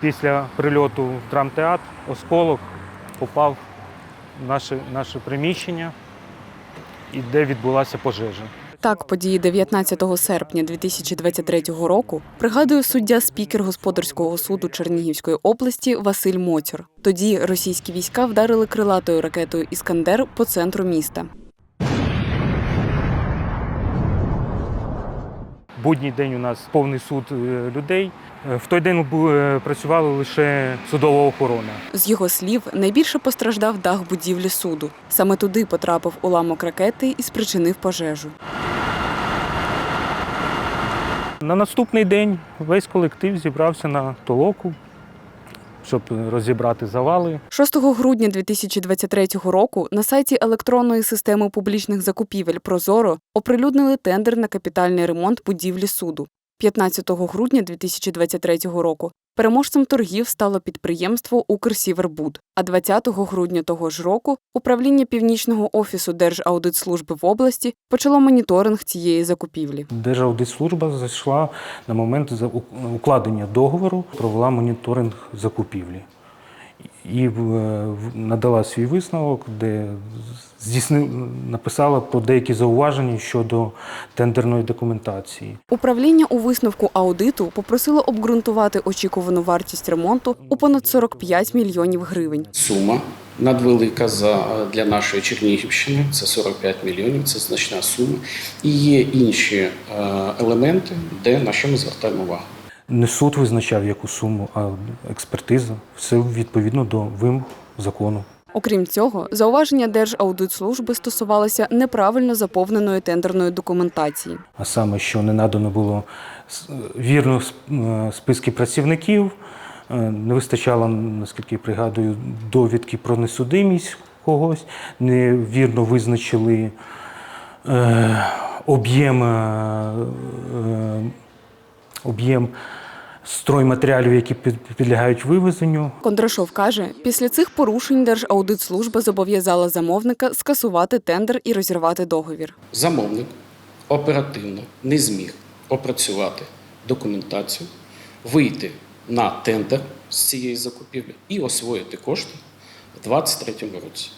Після прильоту в драмтеатр осколок попав в наше, наше приміщення, і де відбулася пожежа. Так, події 19 серпня 2023 року пригадує суддя спікер господарського суду Чернігівської області Василь Моцюр. Тоді російські війська вдарили крилатою ракетою Іскандер по центру міста. Будній день у нас повний суд е, людей. Е, В той день е, працювала лише судова охорона. З його слів, найбільше постраждав дах будівлі суду. Саме туди потрапив уламок ракети і спричинив пожежу. На наступний день весь колектив зібрався на толоку, щоб розібрати завали. 6 грудня 2023 року на сайті електронної системи публічних закупівель Прозоро оприлюднили тендер на капітальний ремонт будівлі суду. 15 грудня 2023 року переможцем торгів стало підприємство Укрсівербуд. А 20 грудня того ж року управління північного офісу Держаудитслужби в області почало моніторинг цієї закупівлі. Держаудитслужба зайшла на момент укладення договору, провела моніторинг закупівлі і е, надала свій висновок, де здійснив, написала про деякі зауваження щодо тендерної документації. Управління у висновку аудиту попросило обґрунтувати очікувану вартість ремонту у понад 45 мільйонів гривень. Сума надвелика за для нашої Чернігівщини. Це 45 мільйонів, це значна сума. І є інші е, елементи, де на що ми звертаємо увагу. Не суд визначав яку суму, а експертиза. Все відповідно до вимог закону. Окрім цього, зауваження Держаудитслужби стосувалися неправильно заповненої тендерної документації. а саме, що не надано було вірно е, списки працівників, е, не вистачало, наскільки я пригадую, довідки про несудимість когось, невірно визначили е, об'єм, е, об'єм стройматеріалів, які підлягають вивезенню. Кондрашов каже, після цих порушень Держаудитслужба зобов'язала замовника скасувати тендер і розірвати договір. Замовник оперативно не зміг опрацювати документацію, вийти на тендер з цієї закупівлі і освоїти кошти в 2023 році.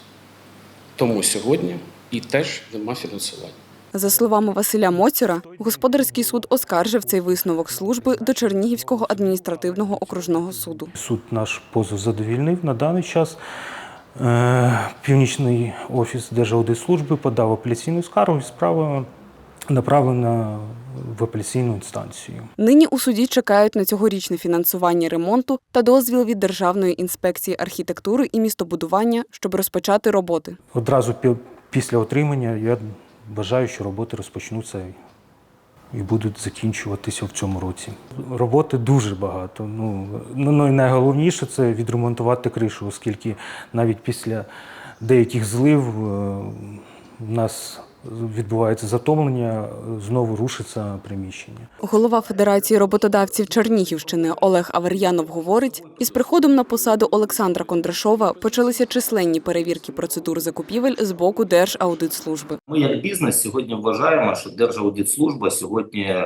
Тому сьогодні і теж нема фінансування. За словами Василя Моцюра, господарський суд оскаржив цей висновок служби до Чернігівського адміністративного окружного суду. Суд наш позов задовільнив. На даний час е, Північний офіс Держаудитслужби подав апеляційну скаргу і справа направлена в апеляційну інстанцію. Нині у суді чекають на цьогорічне фінансування ремонту та дозвіл від Державної інспекції архітектури і містобудування, щоб розпочати роботи. Одразу після отримання я бажаю, що роботи розпочнуться і будуть закінчуватися в цьому році. Роботи дуже багато. Ну, ну ну, і найголовніше це відремонтувати кришу, оскільки навіть після деяких злив е, в нас відбувається затомлення, знову рушиться приміщення. Голова Федерації роботодавців Чернігівщини Олег Авер'янов говорить, із приходом на посаду Олександра Кондрашова почалися численні перевірки процедур закупівель з боку Держаудитслужби. Ми як бізнес сьогодні вважаємо, що Держаудитслужба сьогодні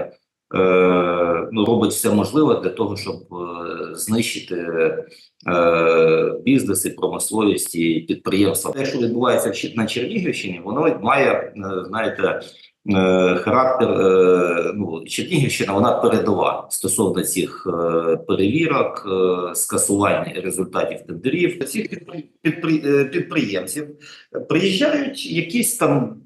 ну, робить все можливе для того, щоб е, знищити е, бізнес і промисловість і підприємства. Те, що відбувається на Чернігівщині, воно має, е, знаєте, е, характер. е, Ну, Чернігівщина вона передова стосовно цих е, перевірок, е, скасування результатів тендерів. Цих підпри- підпри- е, підприємців приїжджають якісь там е,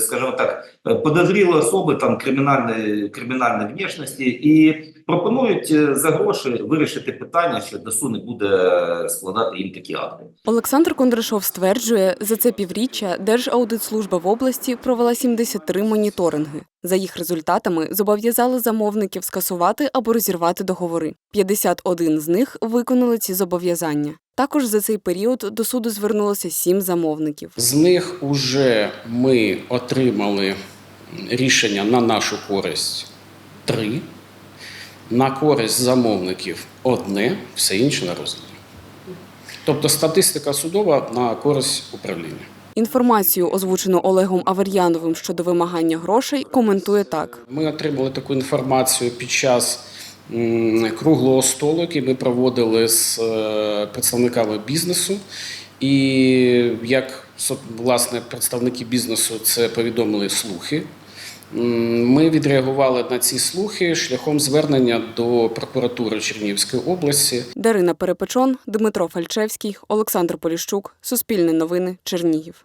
скажімо так, е, подозрілі особи там кримінальної кримінальної внешності і пропонують е, за гроші вирішити питання, що ДСУ не буде складати їм такі акти. Олександр Кондрашов стверджує, за це півріччя Держаудитслужба в області провела 73 моніторинги. За їх результатами зобов'язали замовників скасувати або розірвати договори. 51 з них виконали ці зобов'язання. Також за цей період до суду звернулося сім замовників. З них уже ми отримали рішення на нашу користь три, на користь замовників одне, все інше на розгляді. Тобто статистика судова на користь управління. Інформацію, озвучену Олегом Авер'яновим щодо вимагання грошей, коментує так. Ми отримали таку інформацію під час круглого столу, який ми проводили з е, представниками бізнесу. І як власне представники бізнесу це повідомили слухи. Ми відреагували на ці слухи шляхом звернення до прокуратури Чернігівської області Дарина Перепечон, Дмитро Фальчевський, Олександр Поліщук. Суспільне новини. Чернігів.